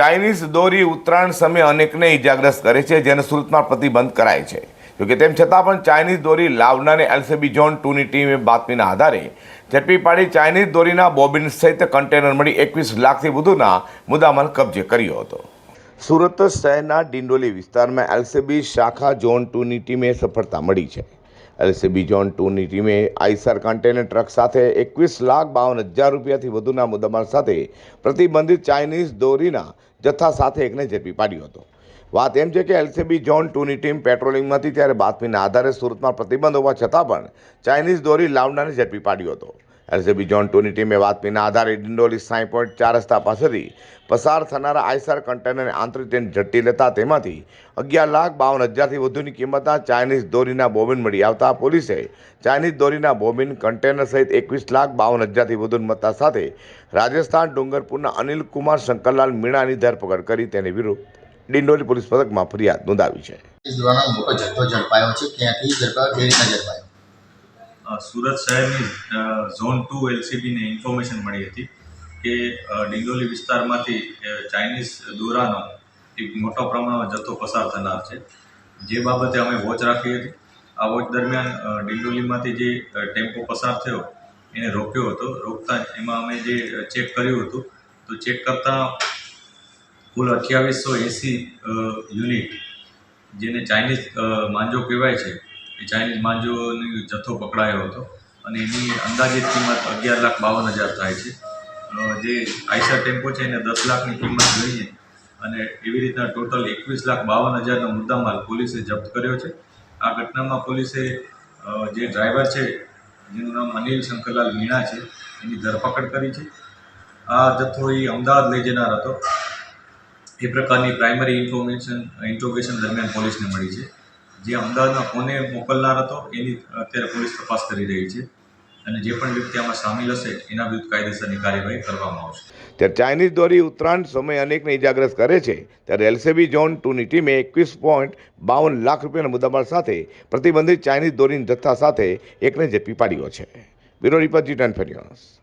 Chinese દોરી ઉત્તરાયણ સમયે અનેકને ઇજાગ્રસ્ત કરે છે, જેને સુરતમાં પ્રતિબંધ કરાય છે. જોકે તેમ છતાં પણ ચાઇનીઝ દોરી લાવનારને એલસીબી ઝોન ટુની ટીમે બાતમીના આધારે ઝડપી પાડી ચાઇનીઝ દોરીના બોબિન સહિત કન્ટેનર મળી એકવીસ લાખથી વધુના મુદ્દામાલ કબજે કર્યો હતો. સુરત શહેરના ડિંડોલી વિસ્તારમાં એલસીબી શાખા ઝોન ટુની ટીમે સફળતા મળી છે. એલસીબી ઝોન ટુની ટીમે આઈસર કન્ટેનર ટ્રક સાથે એકવીસ લાખ બાવન હજાર રૂપિયાથી વધુના મુદ્દામાલ સાથે પ્રતિબંધિત ચાઇનીઝ દોરીના જથ્થા સાથે એકને ઝડપી પાડ્યો હતો. વાત એમ છે કે એલસીબી ઝોન ટુની ટીમ પેટ્રોલિંગમાં હતી ત્યારે બાતમીના આધારે સુરતમાં પ્રતિબંધ હોવા છતાં પણ ચાઇનીઝ દોરી લાવનારને ઝડપી પાડ્યો હતો. એલસીબી ઝોન ટુની ટીમે બાતમીના આધારે ડિંડોલી સાંઈ પોઈન્ટ ચાર રસ્તા પાસેથી પસાર થનારા આઈસર કન્ટેનરને આંતરિક ટ્રેન ઝડપી લેતા તેમાંથી અગિયાર લાખ બાવન હજારથી વધુની કિંમતના ચાઇનીઝ દોરીના બોબિન મળી આવતા પોલીસે ચાઇનીઝ દોરીના બોબિન કન્ટેનર સહિત એકવીસ લાખ બાવન હજારથી વધુની મત્તા સાથે રાજસ્થાન ડુંગરપુરના અનિલ કુમાર શંકરલાલ મીણાની ધરપકડ કરી તેની વિરુદ્ધ ડિંડોલી પોલીસ પથકમાં ફરિયાદ નોંધાવી છે. મોટો જથ્થો ઝડપાયો છે. ક્યાંથી ઝડપાયો? કેવી રીતના ઝડપાયો? સુરત શહેરની ઝોન ટુ એલસીબીને ઇન્ફોર્મેશન મળી હતી કે ડિંડોલી વિસ્તારમાંથી ચાઇનીઝ દોરાનો એક મોટો પ્રમાણમાં જથ્થો પસાર થનાર છે. જે બાબતે અમે વોચ રાખી હતી. આ વોચ દરમિયાન ડિંડોલીમાંથી જે ટેમ્પો પસાર થયો, એને રોક્યો હતો. રોકતા એમાં અમે જે ચેક કર્યું હતું, તો ચેક કરતાં કુલ અઠ્યાવીસો એંસી યુનિટ, જેને ચાઇનીઝ માંજો કહેવાય છે ચાઇનીઝ માંજોની જથ્થો પકડાયો હતો અને એની અંદાજિત કિંમત અગિયાર લાખ બાવન હજાર થાય છે. જે આઈસર ટેમ્પો છે એને દસ લાખની કિંમત જોઈએ અને એવી રીતના ટોટલ એકવીસ લાખ બાવન હજારનો મુદ્દામાલ પોલીસે જપ્ત કર્યો છે. આ ઘટનામાં પોલીસે જે ડ્રાઈવર છે, જેનું નામ અનિલ શંકરલાલ મીણા છે, એની ધરપકડ કરી છે. આ જથ્થો એ અમદાવાદ લઈ જનાર હતો. એ પ્રકારની પ્રાઇમરી ઇન્ફોર્મેશન, ઇન્ટ્રોગેશન દરમિયાન પોલીસને મળી છે. જે અમદાવાદમાં કોને મોકલનાર હતો, એની અત્યારે પોલીસ તપાસ કરી રહી છે અને જે પણ વ્યક્તિ આમાં સામેલ હશે, એના વિરુદ્ધ કાયદેસરની કાર્યવાહી કરવામાં આવશે. ત્યારે ચાઇનીઝ દોરી ઉત્તરાયણ સમયે અનેકને ઇજાગ્રસ્ત કરે છે. ત્યારે એલસીબી ઝોન ટુની ટીમે એકવીસ પોઈન્ટ બાવન લાખ રૂપિયાના મુદ્દામાલ સાથે પ્રતિબંધિત ચાઇનીઝ દોરીના જથ્થા સાથે એકને ઝડપી પાડ્યો છે. બ્યુરો રિપોર્ટ જી ટેન